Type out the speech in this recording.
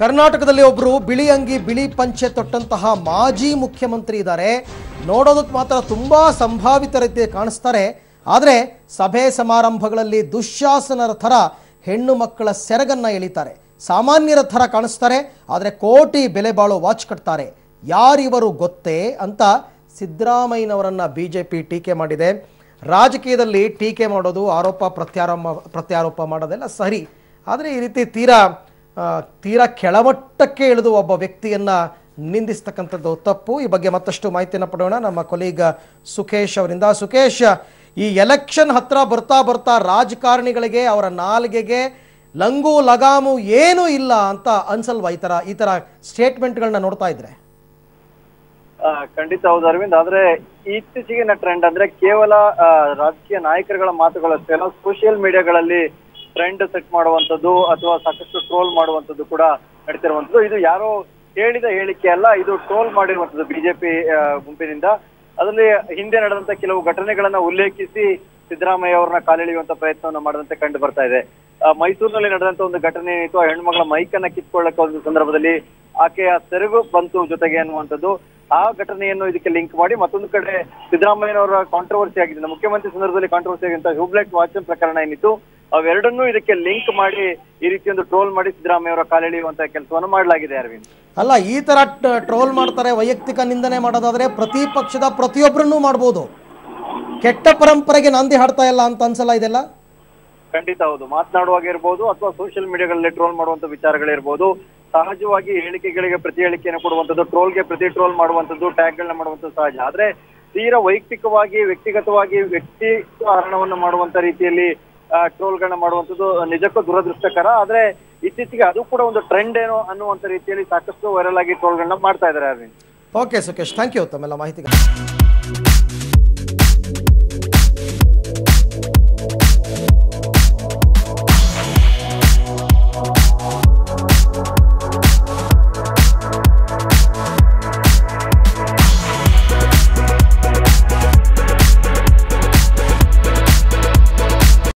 ಕರ್ನಾಟಕದಲ್ಲಿ ಒಬ್ಬರು ಬಿಳಿ ಅಂಗಿ, ಬಿಳಿ ಪಂಚೆ ತೊಟ್ಟಂತಹ ಮಾಜಿ ಮುಖ್ಯಮಂತ್ರಿ ಇದ್ದಾರೆ. ನೋಡೋದಕ್ಕೆ ಮಾತ್ರ ತುಂಬಾ ಸಂಭಾವಿತ ರೀತಿ ಕಾಣಿಸ್ತಾರೆ. ಆದರೆ ಸಭೆ ಸಮಾರಂಭಗಳಲ್ಲಿ ದುಶ್ಯಾಸನರ ಥರ ಹೆಣ್ಣು ಮಕ್ಕಳ ಸೆರಗನ್ನ ಎಳಿತಾರೆ. ಸಾಮಾನ್ಯರ ಥರ ಕಾಣಿಸ್ತಾರೆ, ಆದರೆ ಕೋಟಿ ಬೆಲೆ ಬಾಳೋ ವಾಚ್ ಕಟ್ತಾರೆ. ಯಾರಿವರು ಗೊತ್ತೇ ಅಂತ ಸಿದ್ದರಾಮಯ್ಯನವರನ್ನು ಬಿ ಜೆ ಪಿ ಟೀಕೆ ಮಾಡಿದೆ. ರಾಜಕೀಯದಲ್ಲಿ ಟೀಕೆ ಮಾಡೋದು ಆರೋಪ ಪ್ರತ್ಯಾರೋಪ ಪ್ರತ್ಯಾರೋಪ ಮಾಡೋದೆಲ್ಲ ಸರಿ. ಆದರೆ ಈ ರೀತಿ ತೀರಾ ತೀರಾ ಕೆಳಮಟ್ಟಕ್ಕೆ ಇಳಿದು ಒಬ್ಬ ವ್ಯಕ್ತಿಯನ್ನ ನಿಂದಿಸ್ತಕ್ಕಂಥದ್ದು ತಪ್ಪು. ಈ ಬಗ್ಗೆ ಮತ್ತಷ್ಟು ಮಾಹಿತಿಯನ್ನು ಪಡೋಣ. ನಮ್ಮ ಕೊಲೀಗ ಸುಖೇಶ್ ಅವರಿಂದ. ಸುಖೇಶ್, ಈ ಎಲೆಕ್ಷನ್ ಹತ್ರ ಬರ್ತಾ ಬರ್ತಾ ರಾಜಕಾರಣಿಗಳಿಗೆ ಅವರ ನಾಲ್ಗೆಗೆ ಲಂಗು ಲಗಾಮು ಏನೂ ಇಲ್ಲ ಅಂತ ಅನ್ಸಲ್ವಾ ಈ ತರ, ಈ ಥರ ಸ್ಟೇಟ್ಮೆಂಟ್ಗಳನ್ನ ನೋಡ್ತಾ ಇದ್ರೆ? ಖಂಡಿತ ಹೌದು ಅರವಿಂದ್. ಆದ್ರೆ ಇತ್ತೀಚೆಗಿನ ಟ್ರೆಂಡ್ ಅಂದ್ರೆ ಕೇವಲ ರಾಜಕೀಯ ನಾಯಕರುಗಳ ಮಾತುಗಳಷ್ಟೇ ಅಲ್ಲ ಸೋಷಿಯಲ್ ಮೀಡಿಯಾಗಳಲ್ಲಿ ಟ್ರೆಂಡ್ ಸೆಟ್ ಮಾಡುವಂತದ್ದು ಅಥವಾ ಸಾಕಷ್ಟು ಟ್ರೋಲ್ ಮಾಡುವಂತದ್ದು ಕೂಡ ನಡೀತಿರುವಂಥದ್ದು. ಇದು ಯಾರೋ ಹೇಳಿದ ಹೇಳಿಕೆ ಅಲ್ಲ, ಇದು ಟ್ರೋಲ್ ಮಾಡಿರುವಂತದ್ದು ಬಿಜೆಪಿ ಗುಂಪಿನಿಂದ. ಅದರಲ್ಲಿ ಹಿಂದೆ ನಡೆದಂತ ಕೆಲವು ಘಟನೆಗಳನ್ನ ಉಲ್ಲೇಖಿಸಿ ಸಿದ್ದರಾಮಯ್ಯ ಅವರನ್ನ ಕಾಲೆಳೆಯುವಂತ ಪ್ರಯತ್ನವನ್ನ ಮಾಡದಂತೆ ಕಂಡು ಬರ್ತಾ ಇದೆ. ಮೈಸೂರಿನಲ್ಲಿ ನಡೆದಂತ ಒಂದು ಘಟನೆ ಏನಿತ್ತು, ಆ ಹೆಣ್ಮಗಳ ಮೈಕನ್ನ ಕಿತ್ಕೊಳ್ಳಕ್ಕೆ ಒಂದು ಸಂದರ್ಭದಲ್ಲಿ ಆಕೆಯ ತೆರವು ಬಂತು ಜೊತೆಗೆ ಅನ್ನುವಂಥದ್ದು. ಆ ಘಟನೆಯನ್ನು ಇದಕ್ಕೆ ಲಿಂಕ್ ಮಾಡಿ ಮತ್ತೊಂದು ಕಡೆ ಸಿದ್ದರಾಮಯ್ಯನವರ ಕಾಂಟ್ರವರ್ಸಿ ಆಗಿದೆ. ಮುಖ್ಯಮಂತ್ರಿ ಸಂದರ್ಭದಲ್ಲಿ ಕಾಂಟ್ರವರ್ಸಿ ಆಗಿದ್ದಂತ ಹ್ಯೂಬ್ಲೆಟ್ ವಾಚನ್ ಪ್ರಕರಣ ಏನಿತ್ತು ಅವೆರಡನ್ನೂ ಇದಕ್ಕೆ ಲಿಂಕ್ ಮಾಡಿ ಈ ರೀತಿ ಒಂದು ಟ್ರೋಲ್ ಮಾಡಿ ಸಿದ್ದರಾಮಯ್ಯ ಅವರ ಕಾಲೆಳೆಯುವಂತಹ ಕೆಲಸವನ್ನು ಮಾಡಲಾಗಿದೆ ಅರವಿಂದ್. ಅಲ್ಲ ಈ ತರ ಟ್ರೋಲ್ ಮಾಡ್ತಾರೆ ವೈಯಕ್ತಿಕ ನಿಂದನೆ ಮಾಡೋದಾದ್ರೆ ಪ್ರತಿ ಪಕ್ಷದ ಪ್ರತಿಯೊಬ್ಬರನ್ನೂ ಮಾಡಬಹುದು ಕೆಟ್ಟ ಪರಂಪರೆಗೆ ನಾಂದಿ ಹಾಡ್ತಾ ಇಲ್ಲ ಅಂತ ಅನ್ಸಲ್ಲ ಇದೆಲ್ಲ? ಖಂಡಿತ ಹೌದು. ಮಾತನಾಡುವಾಗ ಇರ್ಬೋದು ಅಥವಾ ಸೋಷಿಯಲ್ ಮೀಡಿಯಾಗಳಲ್ಲಿ ಟ್ರೋಲ್ ಮಾಡುವಂತ ವಿಚಾರಗಳಿರ್ಬೋದು ಸಹಜವಾಗಿ ಹೇಳಿಕೆಗಳಿಗೆ ಪ್ರತಿ ಹೇಳಿಕೆಯನ್ನು ಕೊಡುವಂಥದ್ದು ಟ್ರೋಲ್ಗೆ ಪ್ರತಿ ಟ್ರೋಲ್ ಮಾಡುವಂಥದ್ದು ಟ್ಯಾಗ್ಗಳನ್ನ ಮಾಡುವಂಥದ್ದು ಸಹಜ. ಆದ್ರೆ ತೀರಾ ವೈಯಕ್ತಿಕವಾಗಿ ವ್ಯಕ್ತಿಗತವಾಗಿ ವ್ಯಕ್ತಿ ಕಾರಣವನ್ನು ಮಾಡುವಂತ ರೀತಿಯಲ್ಲಿ ಟ್ರೋಲ್ಗಳನ್ನ ಮಾಡುವಂಥದ್ದು ನಿಜಕ್ಕೂ ದುರದೃಷ್ಟಕರ. ಆದ್ರೆ ಇತ್ತೀಚೆಗೆ ಅದು ಕೂಡ ಒಂದು ಟ್ರೆಂಡ್ ಏನೋ ಅನ್ನುವಂತ ರೀತಿಯಲ್ಲಿ ಸಾಕಷ್ಟು ವೈರಲ್ ಆಗಿ ಟ್ರೋಲ್ಗಳನ್ನ ಮಾಡ್ತಾ ಇದ್ದಾರೆ, Aravind. Okay Sukesh thank you ತಮ್ಮೆಲ್ಲ ಮಾಹಿತಿಗೆ.